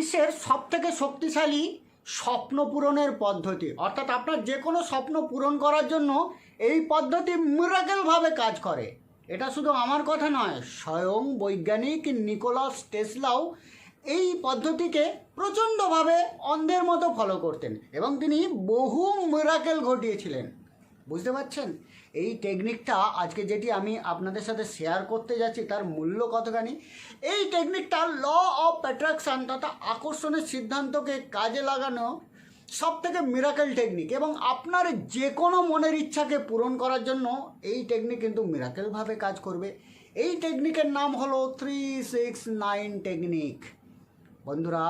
বিশ্বের সবথেকে শক্তিশালী স্বপ্ন পূরণের পদ্ধতি। অর্থাৎ আপনার যে কোনো স্বপ্ন পূরণ করার জন্য এই পদ্ধতি মিরাকেলভাবে কাজ করে। এটা শুধু আমার কথা নয়, স্বয়ং বৈজ্ঞানিক নিকোলাস টেসলাও এই পদ্ধতিকে প্রচণ্ডভাবে অন্ধের মতো ফলো করতেন এবং তিনি বহু মিরাকেল ঘটিয়েছিলেন। বুঝতে পারছেন? এই টেকনিকটা আজকে যেটি আমি আপনাদের সাথে শেয়ার করতে যাচ্ছি, তার মূল্য কতখানি? এই টেকনিকটা ল অফ অ্যাট্রাকশান তথা আকর্ষণের সিদ্ধান্তকে কাজে লাগানো সব থেকে মিরাকেল টেকনিক এবং আপনার যে কোনো মনের ইচ্ছাকে পূরণ করার জন্য এই টেকনিক কিন্তু মিরাকেলভাবে কাজ করবে। এই টেকনিকের নাম হলো থ্রি সিক্স নাইন টেকনিক বন্ধুরা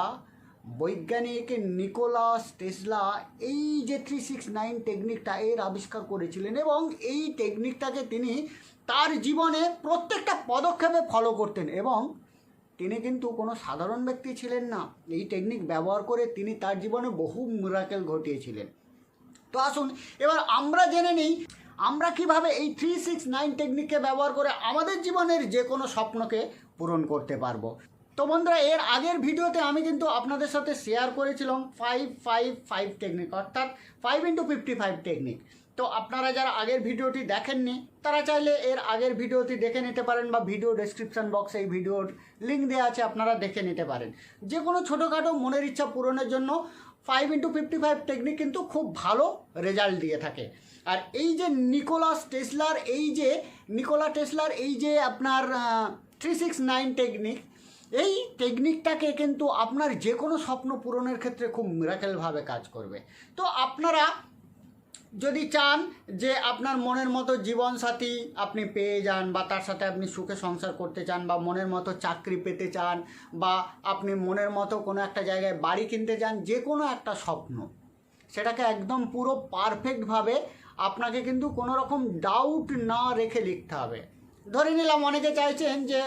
বৈজ্ঞানিক নিকোলাস টেসলা এই যে থ্রি সিক্স নাইন টেকনিকটা এর আবিষ্কার করেছিলেন এবং এই টেকনিকটাকে তিনি তার জীবনে প্রত্যেকটা পদক্ষেপে ফলো করতেন এবং তিনি কিন্তু কোনো সাধারণ ব্যক্তি ছিলেন না। এই টেকনিক ব্যবহার করে তিনি তার জীবনে বহু মিরাকেল ঘটিয়েছিলেন। তো আসুন, এবার আমরা জেনে নিই, আমরা কীভাবে এই থ্রি সিক্স নাইন টেকনিককে ব্যবহার করে আমাদের জীবনের যে কোনো স্বপ্নকে পূরণ করতে পারব। তো বন্ধুরা, এর আগের ভিডিওতে আমি কিন্তু আপনাদের সাথে শেয়ার করেছিলাম ফাইভ ফাইভ ফাইভ টেকনিক অর্থাৎ five into fifty five technique তো আপনারা যারা আগের ভিডিওটি দেখেননি, তারা চাইলে এর আগের ভিডিওটি দেখে নিতে পারেন বা ভিডিও ডেসক্রিপশন বক্সে এই ভিডিওর লিঙ্ক দেওয়া আছে, আপনারা দেখে নিতে পারেন। যে কোনো ছোটোখাটো মনের ইচ্ছা পূরণের জন্য five into fifty five technique কিন্তু খুব ভালো রেজাল্ট দিয়ে থাকে। আর এই যে নিকোলাস টেসলার এই যে নিকোলা টেসলার এই যে আপনার থ্রি সিক্স নাইন টেকনিক এই টেকনিকটাকে কিন্তু আপনার যে কোনো স্বপ্ন পূরণের ক্ষেত্রে খুব মিরাকেলভাবে কাজ করবে। তো আপনারা যদি চান যে আপনার মনের মতো জীবনসাথী আপনি পেয়ে যান বা তার সাথে আপনি সুখে সংসার করতে চান বা মনের মতো চাকরি পেতে চান বা আপনি মনের মতো কোনো একটা জায়গায় বাড়ি কিনতে চান যে কোনো একটা স্বপ্ন, সেটাকে একদম পুরো পারফেক্টভাবে আপনাকে কিন্তু কোনো রকম ডাউট না রেখে লিখতে হবে। ধরে নিলাম অনেকে চাইছেন যে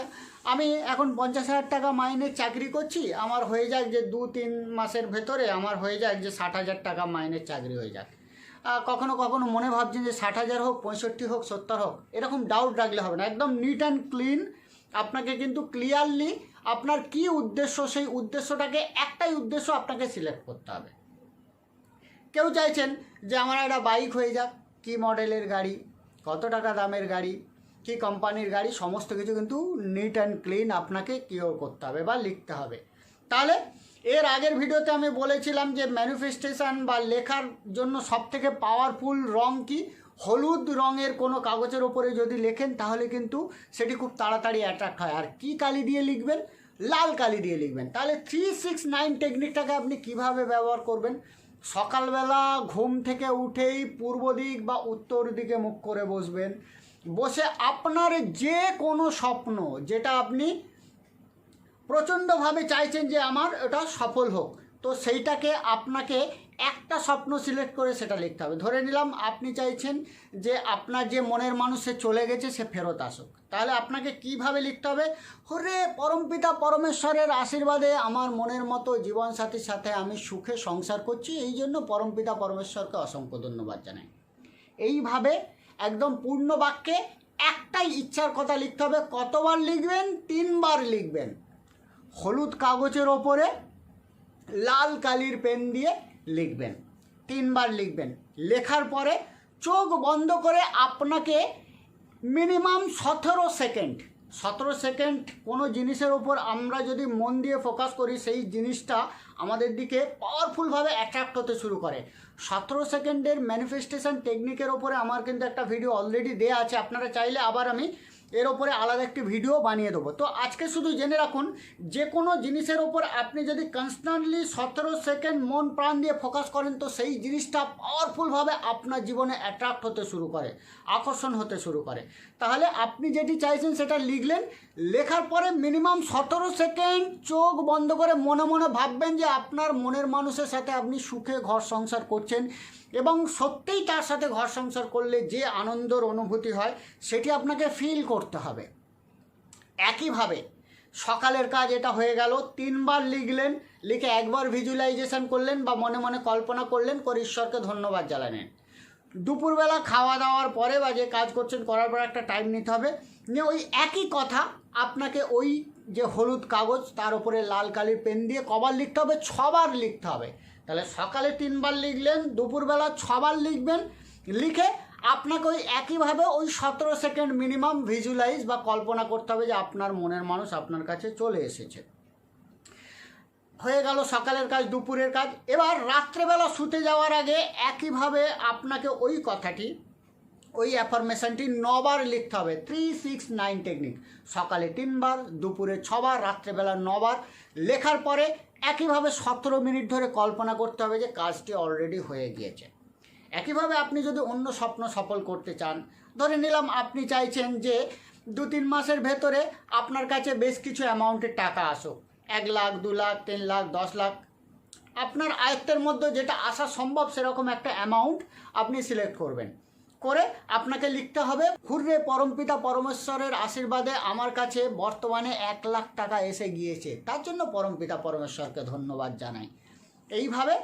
আমি এখন পঞ্চাশ হাজার টাকা মাইনের চাকরি করছি, আমার হয়ে যাক যে দু তিন মাসের ভেতরে আমার হয়ে যাক যে ষাট হাজার টাকা মাইনের চাকরি হয়ে যাক। কখনো কখনো মনে ভাবছেন যে ষাট হাজার হোক, পঁয়ষট্টি হোক, সত্তর হোক, এরকম ডাউট রাখলে হবে না। একদম নিট অ্যান্ড ক্লিন আপনাকে কিন্তু ক্লিয়ারলি আপনার কি উদ্দেশ্য, সেই উদ্দেশ্যটাকে একটাই উদ্দেশ্য আপনাকে সিলেক্ট করতে হবে। কেউ চাইছেন যে আমার একটা বাইক হয়ে যাক, কী মডেলের গাড়ি, কত টাকা দামের গাড়ি কী কোম্পানির গাড়ি, সমস্ত কিছু কিন্তু নিট অ্যান্ড ক্লিন আপনাকে কিওর করতে হবে বা লিখতে হবে। তাহলে এর আগের ভিডিওতে আমি বলেছিলাম যে ম্যানিফেস্টেশন বা লেখার জন্য সবথেকে পাওয়ারফুল রং কি? হলুদ রঙের কোনো কাগজের ওপরে যদি লেখেন, তাহলে কিন্তু সেটি খুব তাড়াতাড়ি অ্যাট্রাক্ট হয়। আর কি কালি দিয়ে লিখবেন? লাল কালি দিয়ে লিখবেন। তাহলে থ্রি সিক্স নাইন টেকনিকটাকে আপনি কীভাবে ব্যবহার করবেন? সকালবেলা ঘুম থেকে উঠেই পূর্ব দিক বা উত্তর দিকে মুখ করে বসবেন। বসে আপনার যে কোনো স্বপ্ন যেটা আপনি প্রচণ্ডভাবে চাইছেন যে আমার এটা সফল হোক, তো সেইটাকে আপনাকে একটা স্বপ্ন সিলেক্ট করে সেটা লিখতে হবে। ধরে নিলাম আপনি চাইছেন যে আপনার যে মনের মানুষ সে চলে গেছে, সে ফেরত আসুক। তাহলে আপনাকে কীভাবে লিখতে হবে? হরে পরমপিতা পরমেশ্বরের আশীর্বাদে আমার মনের মতো জীবনসাথীর সাথে আমি সুখে সংসার করছি। এই জন্য পরমপিতা পরমেশ্বরকে অসংখ্য ধন্যবাদ জানাই। এইভাবে একদম পূর্ণ বাক্যে একটাই ইচ্ছার কথা লিখতে হবে। কতবার লিখবেন? তিনবার লিখবেন। হলুদ কাগজের ওপরে লাল কালির পেন দিয়ে লিখবেন। তিনবার লিখবেন। লেখার পরে চোখ বন্ধ করে আপনাকে মিনিমাম সতেরো সেকেন্ড সতেরো সেকেন্ড কোনো জিনিসের ওপর আমরা যদি মন দিয়ে ফোকাস করি, সেই জিনিসটা আমাদের দিকে পাওয়ারফুলভাবে অ্যাট্রাক্ট হতে শুরু করে। সতেরো সেকেন্ডের ম্যানিফেস্টেশন টেকনিকের ওপরে আমার কিন্তু একটা ভিডিও অলরেডি দেওয়া আছে, আপনারা চাইলে আবার আমি এর ওপরে আলাদা একটি ভিডিও বানিয়ে দেবো। তো আজকে শুধু জেনে রাখুন, যে কোনো জিনিসের ওপর আপনি যদি কনস্ট্যান্টলি সতেরো সেকেন্ড মন প্রাণ দিয়ে ফোকাস করেন, তো সেই জিনিসটা পাওয়ারফুলভাবে আপনার জীবনে অ্যাট্রাক্ট হতে শুরু করে, আকর্ষণ হতে শুরু করে। তাহলে আপনি যেটি চাইছেন সেটা লিখলেন, লেখার পরে মিনিমাম সতেরো সেকেন্ড চোখ বন্ধ করে মনে মনে ভাববেন যে আপনার মনের মানুষের সাথে আপনি সুখে ঘর সংসার করছেন। এবং সত্যিই তার সাথে ঘর সংসার করলে যে আনন্দর অনুভূতি হয়, সেটি আপনাকে ফিল করতে হবে। একইভাবে সকালের কাজ এটা হয়ে গেল, তিনবার লিখলেন, লিখে একবার ভিজুয়ালাইজেশন করলেন বা মনে মনে কল্পনা করলেন, করে ঈশ্বরকে ধন্যবাদ জানালেন। দুপুরবেলা খাওয়া দাওয়ার পরে বা যে কাজ করছেন, করার পর একটা টাইম নিতে হবে। নিয়ে ওই একই কথা আপনাকে ওই যে হলুদ কাগজ, তার উপরে লাল কালির পেন দিয়ে কবার লিখতে হবে, ছবার লিখতে হবে। তাহলে সকালে তিনবার লিখলেন, দুপুরবেলা ছবার লিখবেন, লিখে আপনাকে ওই একইভাবে ওই সতেরো সেকেন্ড মিনিমাম ভিজুয়ালাইজ বা কল্পনা করতে হবে যে আপনার মনের মানুষ আপনার কাছে চলে এসেছে। হয়ে গেল সকালের কাজ, দুপুরের কাজ। এবার রাত্রেবেলা শুতে যাওয়ার আগে একইভাবে আপনাকে ওই কথাটি ওই অ্যাফরমেশনটি নবার লিখতে হবে। থ্রি সিক্স নাইন টেকনিক সকালে তিনবার, দুপুরে ছবার, রাত্রেবেলা নবার। লেখার পরে একইভাবে সতেরো মিনিট ধরে কল্পনা করতে হবে যে কাজটি অলরেডি হয়ে গিয়েছে। একইভাবে আপনি যদি অন্য স্বপ্ন সফল করতে চান, ধরে নিলাম আপনি চাইছেন যে দু তিন মাসের ভেতরে আপনার কাছে বেশ কিছু অ্যামাউন্টের টাকা আসুক। এক লাখ, দু লাখ, তিন লাখ, দশ লাখ। আপনার আয়ত্তের মধ্যে যেটা আসা সম্ভব সেরকম একটা অ্যামাউন্ট আপনি সিলেক্ট করবেন। করে আপনাকে লিখতে হবে, হুররে পরমপিতা পরমেশ্বরের আশীর্বাদে আমার কাছে বর্তমানে এক লাখ টাকা এসে গিয়েছে। তার জন্য পরমপিতা পরমেশ্বরকে ধন্যবাদ জানাই। এইভাবে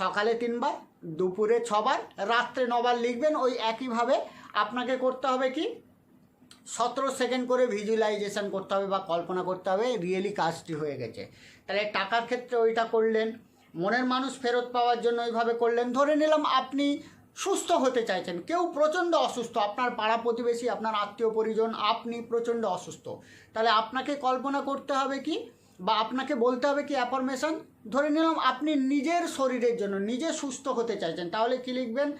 সকালে তিনবার, দুপুরে ছবার, রাত্রে নবার লিখবেন। ওই একইভাবে আপনাকে করতে হবে কি? সতেরো সেকেন্ড করে ভিজুয়ালাইজেশন করতে হবে বা কল্পনা করতে হবে, রিয়েলি কাজটি হয়ে গেছে। তাহলে টাকার ক্ষেত্রে ওইটা করলেন, মনের মানুষ ফেরত পাওয়ার জন্য ওইভাবে করলেন। ধরে নিলাম আপনি সুস্থ হতে চাইছেন। কেউ প্রচণ্ড অসুস্থ, আপনার পাড়া প্রতিবেশী, আপনার আত্মীয় পরিজন, আপনি প্রচণ্ড অসুস্থ। তাহলে আপনাকে কল্পনা করতে হবে কি? বা আপনাকে বলতে হবে কি অ্যাফরমেশন ধরে নিলাম আপনি নিজের শরীরের জন্য, নিজে সুস্থ হতে চাইছেন, তাহলে কি লিখবেন?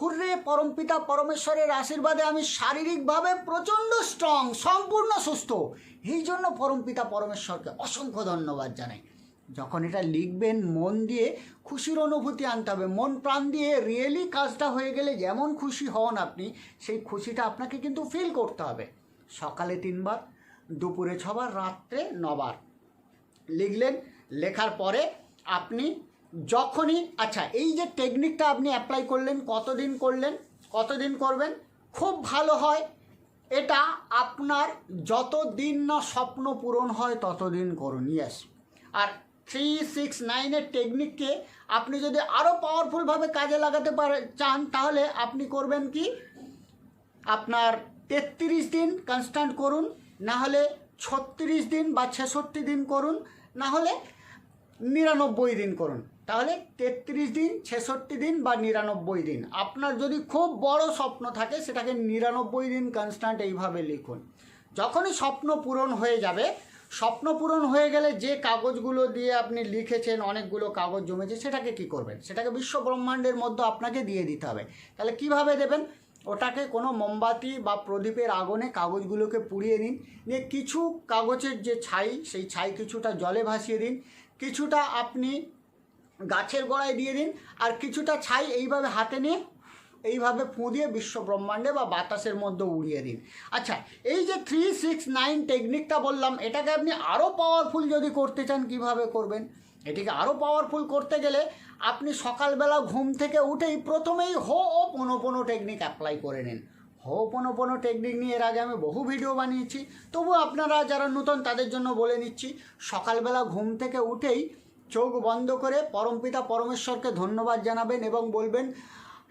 হুররে পরমপিতা পরমেশ্বরের আশীর্বাদে আমি শারীরিকভাবে প্রচণ্ড স্ট্রং সম্পূর্ণ সুস্থ। এই জন্য পরমপিতা পরমেশ্বরকে অসংখ্য ধন্যবাদ জানাই। যখন এটা লিখবেন, মন দিয়ে খুশির অনুভূতি আনতে হবে। মন প্রাণ দিয়ে রিয়েলি কাজটা হয়ে গেলে যেমন খুশি হন আপনি, সেই খুশিটা আপনাকে কিন্তু ফিল করতে হবে। সকালে তিনবার, দুপুরে ছবার, রাত্রে নবার। লিখলেন, লেখার পরে আপনি যখনই আচ্ছা এই যে টেকনিকটা আপনি অ্যাপ্লাই করলেন, কতদিন করলেন, কতদিন করবেন, খুব ভালো হয়। এটা আপনার যত দিন না স্বপ্ন পূরণ হয়, ততদিন করুন ইয়েস আর থ্রি সিক্স নাইনের টেকনিককে আপনি যদি আরও পাওয়ারফুলভাবে কাজে লাগাতে পারে, চান, তাহলে আপনি করবেন কি? আপনার তেত্রিশ দিন কনস্ট্যান্ট করুন, না হলে ছত্রিশ দিন বা ছেষট্টি দিন করুন, না হলে নিরানব্বই দিন করুন। তাহলে তেত্রিশ দিন, ছেষট্টি দিন বা নিরানব্বই দিন। আপনার যদি খুব বড় স্বপ্ন থাকে, সেটাকে নিরানব্বই দিন কনস্ট্যান্ট এইভাবে লিখুন। যখনই স্বপ্ন পূরণ হয়ে যাবে স্বপ্ন পূরণ হয়ে গেলে যে কাগজগুলো দিয়ে আপনি লিখেছেন, অনেকগুলো কাগজ জমেছে, সেটাকে কি করবেন? সেটাকে বিশ্ব ব্রহ্মাণ্ডের মধ্যে আপনাকে দিয়ে দিতে হবে। তাহলে কীভাবে দেবেন? ওটাকে কোনো মোমবাতি বা প্রদীপের আগুনে কাগজগুলোকে পুড়িয়ে নিন নিয়ে কিছু কাগজের যে ছাই, সেই ছাই কিছুটা জলে ভাসিয়ে দিন, কিছুটা আপনি গাছের গোড়ায় দিয়ে দিন, আর কিছুটা ছাই এইভাবে হাতে নিয়ে এইভাবে ফুঁ দিয়ে বিশ্ব ব্রহ্মাণ্ডে বা বাতাসের মধ্যে উড়িয়ে দিন। আচ্ছা এই যে থ্রি সিক্স নাইন টেকনিকটা বললাম, এটাকে আপনি আরও পাওয়ারফুল যদি করতে চান, কীভাবে করবেন? এটিকে আরও পাওয়ারফুল করতে গেলে আপনি সকালবেলা ঘুম থেকে উঠেই প্রথমেই হো, ও, পোনো পোনো টেকনিক অ্যাপ্লাই করে নিন। হো, পোনো পোনো টেকনিক নিয়ে এর আগে আমি বহু ভিডিও বানিয়েছি। তবু আপনারা যারা নতুন, তাদের জন্য বলে নিচ্ছি, সকালবেলা ঘুম থেকে উঠেই চোখ বন্ধ করে পরমপিতা পরমেশ্বরকে ধন্যবাদ জানাবেন এবং বলবেন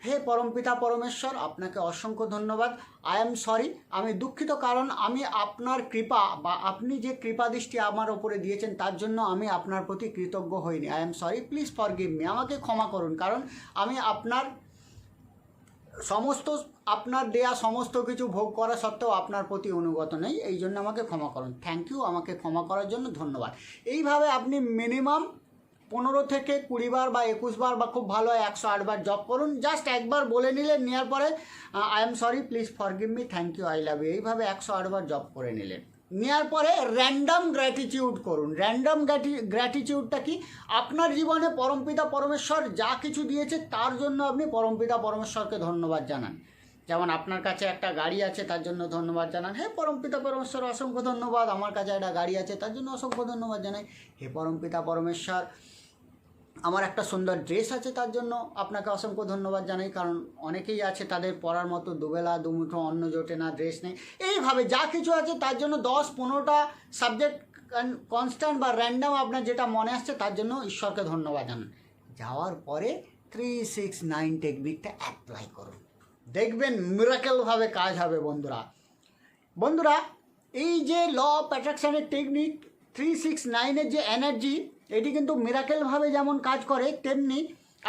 হে পরমপিতা পরমেশ্বর, আপনাকে অসংখ্য ধন্যবাদ। আই এম সরি আমি দুঃখিত কারণ আমি আপনার কৃপা বা আপনি যে কৃপা দৃষ্টি আমার ওপরে দিয়েছেন, তার জন্য আমি আপনার প্রতি কৃতজ্ঞ হইনি। I am sorry please forgive me আমাকে ক্ষমা করুন, কারণ আমি আপনার সমস্ত, আপনার দেয়া সমস্ত কিছু ভোগ করা সত্ত্বেও আপনার প্রতি অনুগত নেই, এই জন্য আমাকে ক্ষমা করুন। থ্যাংক ইউ আমাকে ক্ষমা করার জন্য ধন্যবাদ। এইভাবে আপনি মিনিমাম পনেরো থেকে কুড়ি বার বা একুশ বার বা খুব ভালো হয়, একশো আটবার জব করুন। জাস্ট একবার বলে নিলেন নেওয়ার পরে I am sorry please forgive me thank you I love you এইভাবে একশো আটবার জব করে নিলেন। নেওয়ার পরে র্যান্ডাম গ্র্যাটিটিউড করুন। র্যান্ডাম গ্র্যাটিটিউডটা কি? আপনার জীবনে পরমপিতা পরমেশ্বর যা কিছু দিয়েছে, তার জন্য আপনি পরমপিতা পরমেশ্বরকে ধন্যবাদ জানান। যেমন আপনার কাছে একটা গাড়ি আছে, তার জন্য ধন্যবাদ জানান। হে পরমপিতা পরমেশ্বর, অসংখ্য ধন্যবাদ। আমার কাছে একটা গাড়ি আছে, তার জন্য অসংখ্য ধন্যবাদ জানাই। হে পরমপিতা পরমেশ্বর আমার একটা সুন্দর ড্রেস আছে তার জন্য আপনাকে অসংখ্য ধন্যবাদ জানাই, কারণ অনেকেই আছে তাদের পরার মতো দুবেলা, দুমুঠো, অন্ন জোটে না, ড্রেস নেই। এইভাবে যা কিছু আছে তার জন্য দশ পনেরোটা সাবজেক্ট কনস্ট্যান্ট বা র্যান্ডাম আপনার যেটা মনে আসছে তার জন্য ঈশ্বরকে ধন্যবাদ জানান। যাওয়ার পরে থ্রি সিক্স নাইন টেকনিকটা অ্যাপ্লাই করুন। দেখবেন মিরাকেলভাবে কাজ হবে বন্ধুরা। বন্ধুরা, এই যে ল অফ অ্যাট্রাকশানের টেকনিক থ্রি সিক্স নাইনের যে এনার্জি এটি কিন্তু মিরাকেলভাবে যেমন কাজ করে, তেমনি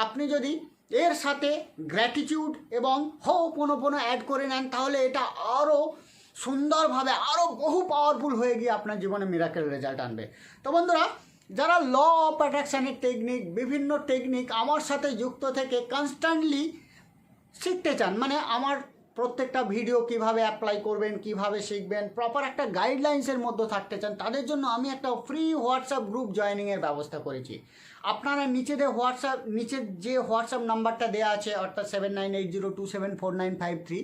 আপনি যদি এর সাথে গ্র্যাটিটিউড এবং হো পোনো পোনো অ্যাড করে নেন, তাহলে এটা আরও সুন্দরভাবে আরও বহু পাওয়ারফুল হয়ে গিয়ে আপনার জীবনে মিরাকেল রেজাল্ট আনবে। তো বন্ধুরা, যারা ল অফ অ্যাট্রাকশানের টেকনিক বিভিন্ন টেকনিক আমার সাথে যুক্ত থেকে কনস্ট্যান্টলি শিখতে চান মানে আমার প্রত্যেকটা ভিডিও কীভাবে অ্যাপ্লাই করবেন, কীভাবে শিখবেন প্রপার একটা গাইডলাইন্সের মধ্যে থাকতে চান, তাদের জন্য আমি একটা ফ্রি হোয়াটসঅ্যাপ গ্রুপ জয়েনিংয়ের ব্যবস্থা করেছি। আপনারা নিচেতে হোয়াটসঅ্যাপ নিচের যে হোয়াটসঅ্যাপ নাম্বারটা দেওয়া আছে, অর্থাৎ seven nine eight zero two seven four nine five three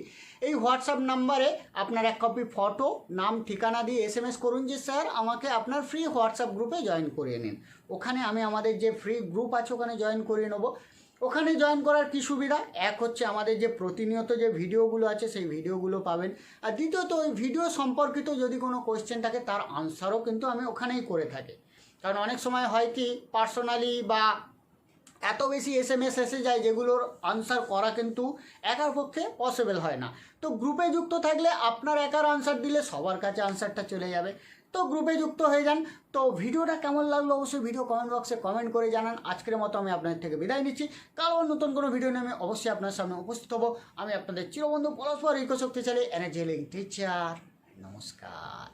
এই হোয়াটসঅ্যাপ নাম্বারে আপনার এক কপি ফটো নাম, ঠিকানা দিয়ে এস এম এস করুন যে স্যার আমাকে আপনার ফ্রি হোয়াটসঅ্যাপ গ্রুপে জয়েন করিয়ে নিন। ওখানে আমি আমাদের যে ফ্রি গ্রুপ আছে, ওখানে জয়েন করিয়ে নেব। ওখানে জয়েন করার কি সুবিধা? এক হচ্ছে আমাদের যে প্রতিনিয়ত যে ভিডিওগুলো আছে, সেই ভিডিওগুলো পাবেন। আর দ্বিতীয়ত, ওই ভিডিও সম্পর্কিত যদি কোনো কোয়েশ্চেন থাকে, তার আনসারও কিন্তু আমি ওখানেই করে থাকি। কারণ অনেক সময় হয় কি পার্সোনালি বা এত বেশি এস এম এস এসে যায়, যেগুলোর আনসার করা কিন্তু একার পক্ষে পসিবল হয় না। তো গ্রুপে যুক্ত থাকলে আপনার একার আনসার দিলে সবার কাছে আনসারটা চলে যাবে। তো গ্রুপে যুক্ত হয়ে যান। তো ভিডিওটা কেমন লাগল অবশ্যই ভিডিও কমেন্ট বক্সে কমেন্ট করে জানান। আজকের মতো আমি আপনাদের থেকে বিদায় নিচ্ছি। কারণ নতুন কোনো ভিডিও নিয়ে আমি অবশ্যই আপনার সামনে উপস্থিত হব। আমি আপনাদের চিরবন্ধু পরস্পর ইকো শক্তিশালী এনার্জি লিঙ্ক টিচার নমস্কার।